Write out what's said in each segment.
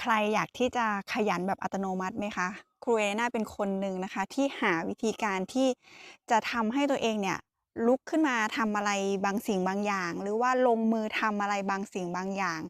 ใครอยากที่จะขยันแบบอัตโนมัติไหมคะ ครูเอน่าเป็นคนหนึ่งนะคะ ที่หาวิธีการที่จะทำให้ตัวเองเนี่ยลุกขึ้นมาทำอะไรบางสิ่งบางอย่าง หรือว่าลงมือทำอะไรบางสิ่งบางอย่าง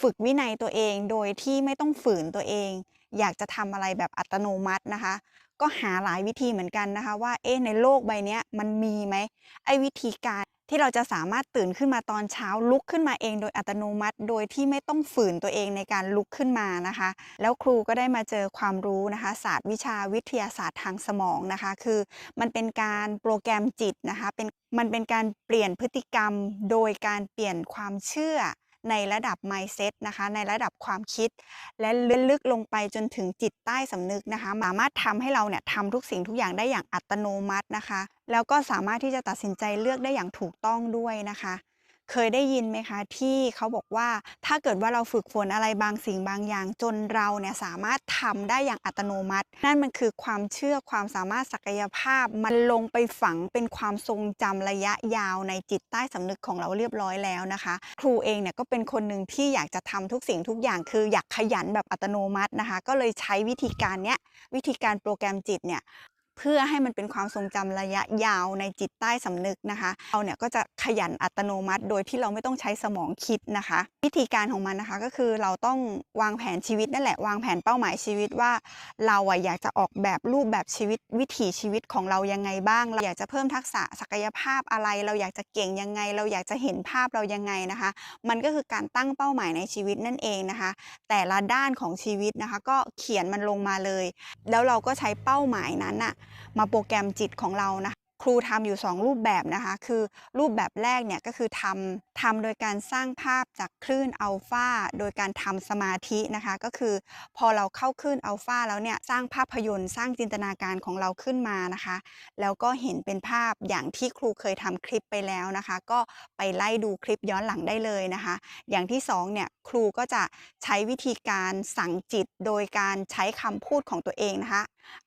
ฝึกวินัยตัวเองโดยที่ไม่ต้องฝืนตัวเอง อยากจะทำอะไรแบบอัตโนมัตินะคะ ก็หาหลายวิธีเหมือนกันนะคะ ว่าเอ๊ะในโลกใบนี้มันมีไหมไอ้วิธีการ ที่เราจะสามารถตื่นขึ้นมาตอนเช้าลุกขึ้นมาเองโดยอัตโนมัติ โดยที่ไม่ต้องฝืนตัวเองในการลุกขึ้นมานะคะ แล้วครูก็ได้มาเจอความรู้นะคะ ศาสตร์วิชาวิทยาศาสตร์ทางสมองนะคะ คือมันเป็นการโปรแกรมจิตนะคะเป็นมันเป็นการเปลี่ยนพฤติกรรมโดยการเปลี่ยนความเชื่อ ในระดับ mindset นะคะ ในระดับความคิด และลึกลงไปจนถึงจิตใต้สำนึกนะคะ สามารถทำให้เราเนี่ยทำทุกสิ่งทุกอย่างได้อย่างอัตโนมัตินะคะ แล้วก็สามารถที่จะตัดสินใจเลือกได้อย่างถูกต้องด้วยนะคะ เคยได้ยินไหมคะ ที่เขาบอกว่าถ้าเกิดว่าเราฝึกฝนอะไรบางสิ่งบางอย่าง จนเราเนี่ยสามารถทำได้อย่างอัตโนมัติ นั่นมันคือความเชื่อความสามารถศักยภาพ มันลงไปฝังเป็นความทรงจำระยะยาวในจิตใต้สำนึกของเราเรียบร้อยแล้วนะคะ ครูเองเนี่ยก็เป็นคนหนึ่งที่อยากจะทำทุกสิ่งทุกอย่างคืออยากขยันแบบอัตโนมัตินะคะ ก็เลยใช้วิธีการเนี้ยวิธีการโปรแกรมจิตเนี่ย เพื่อให้มันเป็นความทรงจำระยะยาวในจิตใต้สำนึกนะคะ เราเนี่ยก็จะขยันอัตโนมัติ โดยที่เราไม่ต้องใช้สมองคิดนะคะ วิธีการของมันนะคะก็คือเราต้องวางแผนชีวิตนั่นแหละวางแผนเป้าหมายชีวิตว่า เราอะอยากจะออกแบบรูปแบบชีวิตวิถีชีวิตของเรายังไงบ้าง เราอยากจะเพิ่มทักษะศักยภาพอะไร เราอยากจะเก่งยังไง เราอยากจะเห็นภาพเรายังไงนะคะ มันก็คือการตั้งเป้าหมายในชีวิตนั่นเองนะคะ แต่ละด้านของชีวิตนะคะ ก็เขียนมันลงมาเลย แล้วเราก็ใช้เป้าหมายนั้นอะมาโปรแกรมจิตของเรานะ ครูทำอยู่ 2 รูปแบบนะคะ คือรูปแบบแรกเนี่ยก็คือทำทำโดยการสร้างภาพจากคลื่นอัลฟาโดยการทำสมาธินะคะ ก็คือพอเราเข้าคลื่นอัลฟาแล้วเนี่ยสร้างภาพยนตร์สร้างจินตนาการของเราขึ้นมานะคะ แล้วก็เห็นเป็นภาพอย่างที่ครูเคยทำคลิปไปแล้วนะคะ ก็ไปไล่ดูคลิปย้อนหลังได้เลยนะคะ อย่างที่2เนี่ยครูก็จะใช้วิธีการสั่งจิตโดยการใช้คำพูดของตัวเองนะคะ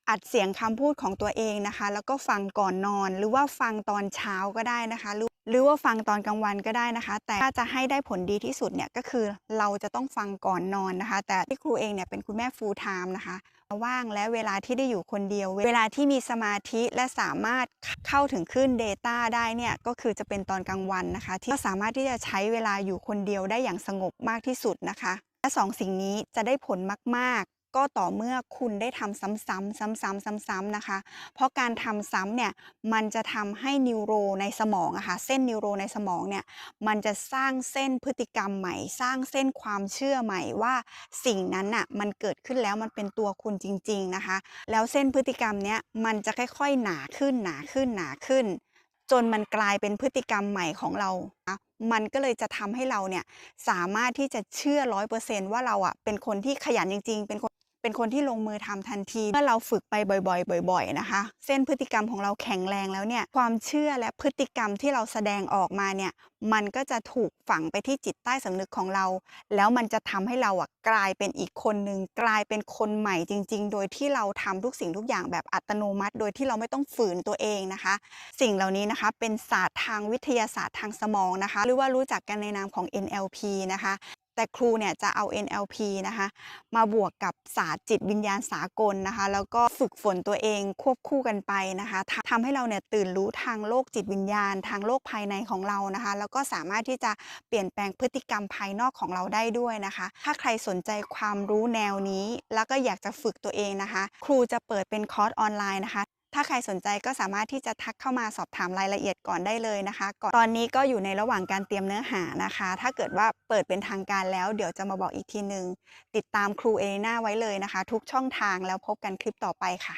อัดเสียงคำพูดของตัวเองนะคะ แล้วก็ฟังก่อนนอนหรือว่าฟังตอนเช้าก็ได้นะคะ หรือหรือว่าฟังตอนกลางวันก็ได้นะคะ แต่ถ้าจะให้ได้ผลดีที่สุดเนี่ยก็คือเราจะต้องฟังก่อนนอนนะคะ แต่ที่ครูเองเนี่ยเป็นคุณแม่ full time นะคะว่างและเวลาที่ได้อยู่คนเดียว เวลาที่มีสมาธิและสามารถเข้าถึงคลื่น Data ได้เนี่ยก็คือจะเป็นตอนกลางวันนะคะ ที่สามารถที่จะใช้เวลาอยู่คนเดียวได้อย่างสงบมากที่สุดนะคะ และสองสิ่งนี้จะได้ผลมาก ก็ต่อเมื่อคุณได้ทำซ้ำๆซ้ำๆซ้ำๆนะคะ เพราะการทำซ้ำเนี่ยมันจะทำให้นิวโรในสมองอะค่ะเส้นนิวโรในสมองเนี่ยมันจะสร้างเส้นพฤติกรรมใหม่ สร้างเส้นความเชื่อใหม่ว่าสิ่งนั้นน่ะมันเกิดขึ้นแล้วมันเป็นตัวคุณจริง ๆนะคะ แล้วเส้นพฤติกรรมเนี้ยมันจะค่อยๆหนาขึ้นหนาขึ้นหนาขึ้น จนมันกลายเป็นพฤติกรรมใหม่ของเรานะมันก็เลยจะทำให้เราเนี่ยสามารถที่จะเชื่อร้อยเปอร์เซนต์ว่าเราอะเป็นคนที่ขยันจริง ๆ เป็นคน เป็นคนที่ลงมือทำทันที เมื่อเราฝึกไปบ่อย ๆ บ่อย ๆ นะคะ เส้นพฤติกรรมของเราแข็งแรงแล้วเนี่ย ความเชื่อและพฤติกรรมที่เราแสดงออกมาเนี่ย มันก็จะถูกฝังไปที่จิตใต้สำนึกของเรา แล้วมันจะทำให้เราอะกลายเป็นอีกคนหนึ่งกลายเป็นคนใหม่จริง ๆ โดยที่เราทำทุกสิ่งทุกอย่างแบบอัตโนมัติ โดยที่เราไม่ต้องฝืนตัวเองนะคะ สิ่งเหล่านี้นะคะเป็นศาสตร์ทางวิทยาศาสตร์ทางสมองนะคะ หรือว่ารู้จักกันในนามของ NLP นะคะ แต่ครูเนี่ยจะเอา NLP นะคะมาบวกกับศาสตร์จิตวิญญาณสากลนะคะ แล้วก็ฝึกฝนตัวเองควบคู่กันไปนะคะทำทำให้เราเนี่ยตื่นรู้ทางโลกจิตวิญญาณ ทางโลกภายในของเรานะคะ แล้วก็สามารถที่จะเปลี่ยนแปลงพฤติกรรมภายนอกของเราได้ด้วยนะคะ ถ้าใครสนใจความรู้แนวนี้ แล้วก็อยากจะฝึกตัวเองนะคะ ครูจะเปิดเป็นคอร์สออนไลน์นะคะ ถ้าใครสนใจก็สามารถที่จะทักเข้ามาสอบถามรายละเอียดก่อนได้เลยนะคะก่อนตอนนี้ก็อยู่ในระหว่างการเตรียมเนื้อหานะคะ ถ้าเกิดว่าเปิดเป็นทางการแล้วเดี๋ยวจะมาบอกอีกทีหนึ่งติดตามครูเอน่าไว้เลยนะคะ ทุกช่องทางแล้วพบกันคลิปต่อไปค่ะ